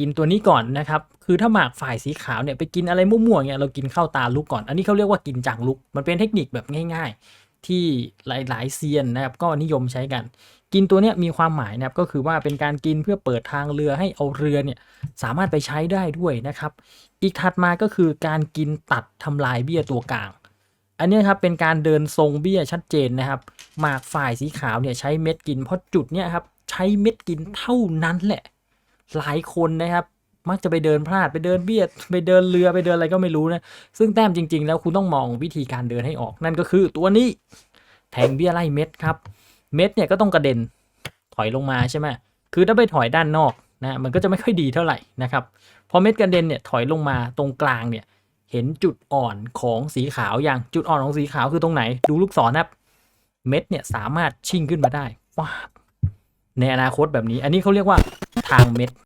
กินตัวนี้ก่อนนะครับ คือถ้าหมากฝ่ายสีขาวเนี่ยไปกินอะไรมั่วๆเนี่ยเรากินเข้าตาลุกก่อน อันนี้เขาเรียกว่ากินจังลุก มันเป็นเทคนิคแบบง่าย ๆ ที่หลายๆเซียนนะครับก็นิยมใช้กัน กินตัวเนี้ยมีความหมายนะครับก็คือว่าเป็นการกินเพื่อเปิดทางเรือให้เอาเรือเนี่ยสามารถไปใช้ได้ด้วยนะครับ อีกถัดมาก็คือการกินตัดทำลายเบี้ยตัวกลาง อันเนี้ยครับเป็นการเดินทรงเบี้ยชัดเจนนะครับหมากฝ่ายสีขาวเนี่ยใช้เม็ดกินเพราะจุดเนี่ยครับใช้เม็ดกินเท่านั้นแหละ หลายคนนะครับ มักจะไปเดินพลาดไปเดินเบียด ไปเดินเรือไปเดินอะไรก็ไม่รู้นะ ซึ่งแต้มจริง ๆ แล้วคุณต้องมองวิธีการเดินให้ออกนั่นก็คือตัวนี้แทงเบี้ยไล่เม็ดครับ เม็ดเนี่ยก็ต้องกระเด็นถอยลงมาใช่ไหมคือถ้าไปถอยด้านนอกนะมันก็จะไม่ค่อยดีเท่าไหร่นะครับพอเม็ดกระเด็นเนี่ยถอยลงมาตรงกลางเนี่ยเห็นจุดอ่อนของสีขาวอย่างจุดอ่อนของสีขาวคือตรงไหน ดูลูกศรนะครับ เม็ดเนี่ยสามารถชิ่งขึ้นมาได้ว้าในอนาคตแบบนี้ อันนี้เขาเรียกว่าทางเม็ด